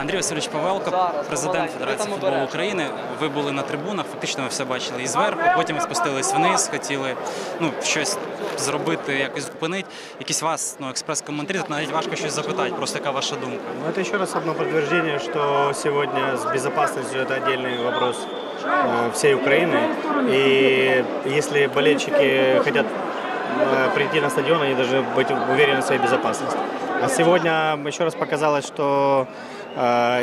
Андрій Васильович Павелко, президент Федерації футболу України. Ви були на трибунах, фактично ви все бачили і зверху, потім ви спустились вниз, хотіли ну, щось зробити, якось зупинити. Якісь вас ну, експрес-коментарі, тут навіть важко щось запитати, просто яка ваша думка. Ну, это еще раз одно подтверждение, что сегодня с безопасностью это отдельный вопрос э, всей Украины. И если болельщики хотят э, прийти на стадион, они должны быть уверены в своей безопасности. А сегодня еще раз показалось, что э,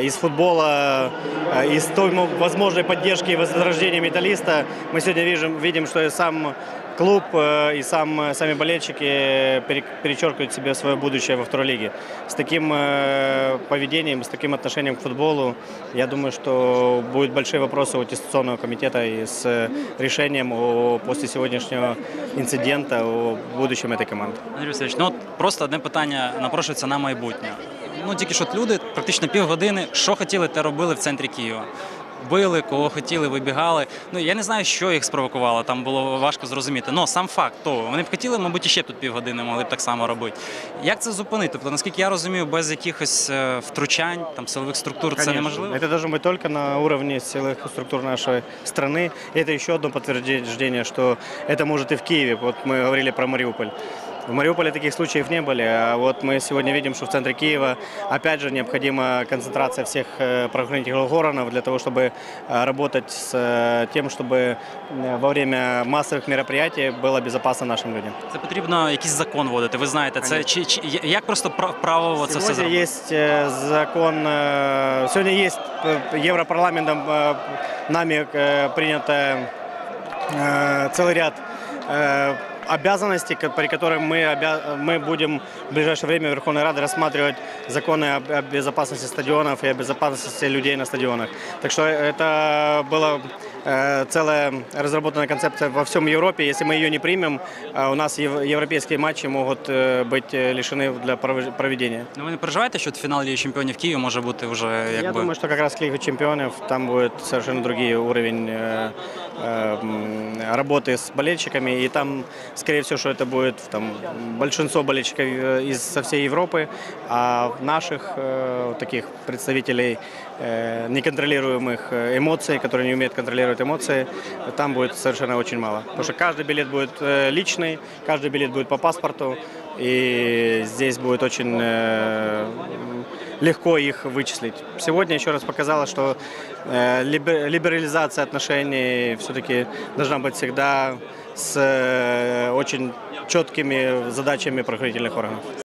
из футбола, э, из той мо- возможной поддержки и возрождения металлиста мы сегодня видим, видим что и сам клуб э, и сам, сами болельщики пере- перечеркивают себе свое будущее во второй лиге. С таким э, поведением, с таким отношением к футболу, я думаю, что будут большие вопросы у аттестационного комитета и с э, решением о, после сегодняшнего инцидента о будущем этой команды. Андрій Васильович, ну от просто одне питання напрошується на майбутнє. Ну тільки що от люди практично півгодини, що хотіли, те робили в центрі Києва. Били, кого хотіли, вибігали. Ну я не знаю, що їх спровокувало. Там було важко зрозуміти. Ну сам факт того. Вони б хотіли, мабуть, іще тут півгодини могли б так само робити. Як це зупинити? Тобто, наскільки я розумію, без якихось е, втручань, там силових структур це Конечно. неможливо. Это должно быть только на уровне силовых структур нашей страны. И это еще одно подтверждение, что это может и в Киеве. Вот мы говорили про Мариуполь. В Мариуполе таких случаев не были, а вот мы сегодня видим, что в центре Киева опять же необходима концентрация всех э, правоохранительных органов для того, чтобы э, работать с э, тем, чтобы во время массовых мероприятий было безопасно нашим людям. Це потрібно якийсь закон вводити. Ви знаєте, це чи, чи як просто пра- право це все Сегодня зробити? есть э, закон, э, Европарламентом э, нами принято э, целый ряд обязанностей, ко- при которых мы, обя- мы будем в ближайшее время Верховной Раде рассматривать законы о безопасности стадионов и о безопасности людей на стадионах. Так что это была э, целая разработанная концепция во всем Европе. Если мы ее не примем, э, у нас ев- европейские матчи могут э, быть э, лишены для пров- проведения. Ну ви не переживаєте, що от фінал Ліги чемпіонів Києва може бути вже якби Я думаю, что как раз к Лиге чемпионов там будет совершенно другой уровень э, э, м, работы с болельщиками. И там, скорее всего, что это будет там, большинство болельщиков э, из со всей Европы, а наших э, таких представителей э, неконтролируемых э, эмоций, которые не умеют контролировать эмоции, там будет совершенно очень мало. Потому что каждый билет будет э, личный, каждый билет будет по паспорту, и здесь будет очень э, легко их вычислить. Сегодня еще раз показало, что э, либер- либерализация отношений все-таки должна быть всегда с очень четкими задачами правоохранительных органов.